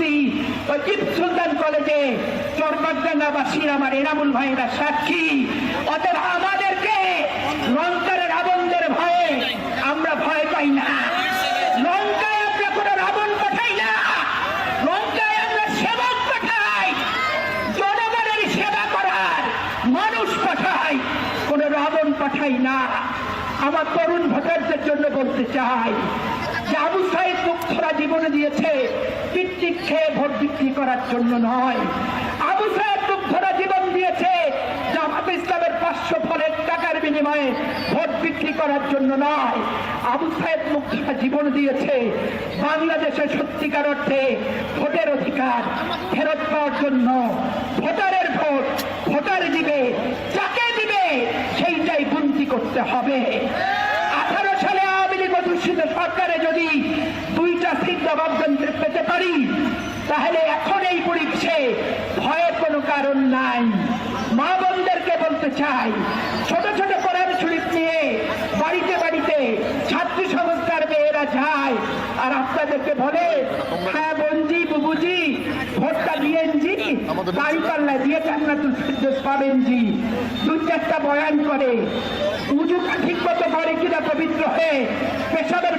করছি টিপ সুলতান কলেজে চরবাগানাবাসীর আমার এনামুল ভাইরা সাক্ষী। অতএব আমাদেরকে লঙ্কার রাবণদের ভয়ে আমরা ভয় পাই না। লঙ্কায় আমরা কোনো রাবণ পাঠাই না। লঙ্কায় আমরা সেবক পাঠাই। জনগণের সেবা করার মানুষ পাঠাই। কোন রাবণ পাঠাই না। আমার তরুণ ভোটারদের জন্য বলতে চাই যে আবু সাহেব মুক্তরা জীবনে দিয়েছে পিকনিক খেয়ে ভোট বিক্রি করার জন্য নয়। আবু সাহেব মুক্তরা জীবন দিয়েছে জামাত ইসলামের পাঁচশো ফলের টাকার বিনিময়ে ভোট বিক্রি করার জন্য নয়। আবু সাহেব মুক্তরা জীবন দিয়েছে, বাংলাদেশের সত্যিকার অর্থে ভোটের অধিকার ফেরত পাওয়ার জন্য। ভোটারের ভোট, ভোটার দিবে, যাকে দিবে, সেইটাই গুনতি করতে হবে আঠারো সালে আওয়ামী লীগ অধ্যুষিত সরকারে যদি দুইটা পেতে পারি, তাহলে এখন এই পরিবেশে ভয়ের কোনো কারণ নাই। মা বোনদেরকে বলতে চাই, ছোট ছোট কোরআন শরীফ নিয়ে বাড়িতে বাড়িতে ছাত্রী সংস্থার মেয়েরা যায়, আর আপনাদেরকে বলে হ্যাঁ বোনজি, বুবুজি, ভোটটা দিয়েন জি বাড়ি পাল্লা দিয়ে জান্নাতুল ফিরদৌস পাবেন জি দু চারটা বয়ান করে উজুটা ঠিক মতো করে কিনা পবিত্র হয়ে পেশাবের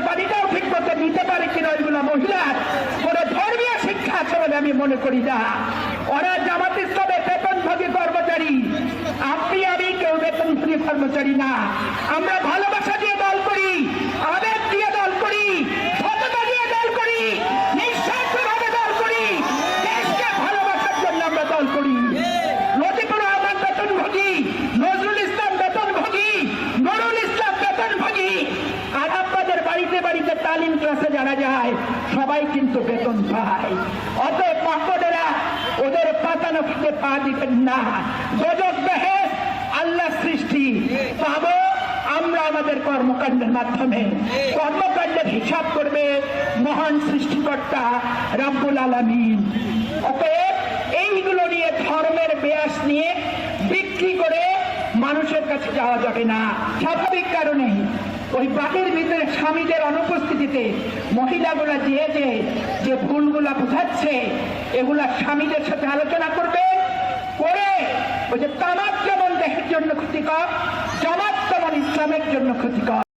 নিতে পারে কিনা ওইগুলো মহিলার কোন ধর্মীয় শিক্ষা আছে বলে আমি মনে করি না। ওরা জামাত ইসলামের বেতনভোগী কর্মচারী। আপনি আমি কেউ বেতনভোগী কর্মচারী না। আমরা ভালোবাসা দিয়ে দল করি আবেগ দিয়ে দল করি সততা দিয়ে দল করি নিঃস্বার্থভাবে দল করি দেশকে ভালোবাসার জন্য আমরা দল করি লতিফুর রহমান বেতনভোগী নজরুল ইসলাম বেতনভোগী নুরুল ইসলাম বেতনভোগী আর আপনাদের বাড়িতে বাড়িতে তালিম যারা যায়, সবাই কিন্তু বেতন পায়। অতএব মাকড়েরা ওদের পাতানো পা দিবেন না। গজব বেহেস, আল্লাহ সৃষ্টি। পাবো, আমরা আমাদের কর্মকাণ্ডের মাধ্যমে। কর্মকাণ্ডের হিসাব করবে মহান সৃষ্টিকর্তা রাব্বুল আলমিন। অতএব এইগুলো নিয়ে ধর্মের ব্যাস নিয়ে বিক্রি করে মানুষের কাছে যাওয়া যাবে না। স্বাভাবিক কারণে ওই বাড়ির ভিতরে স্বামীদের অনুপস্থিতিতে মহিলাগুলা যে যে যে ভুলগুলা বুঝাচ্ছে, এগুলা স্বামীদের সাথে আলোচনা করবে, করে ওই যে তামাক যেমন দেহের জন্য ক্ষতিকর, জামাত তেমন ইসলামের জন্য ক্ষতিকর।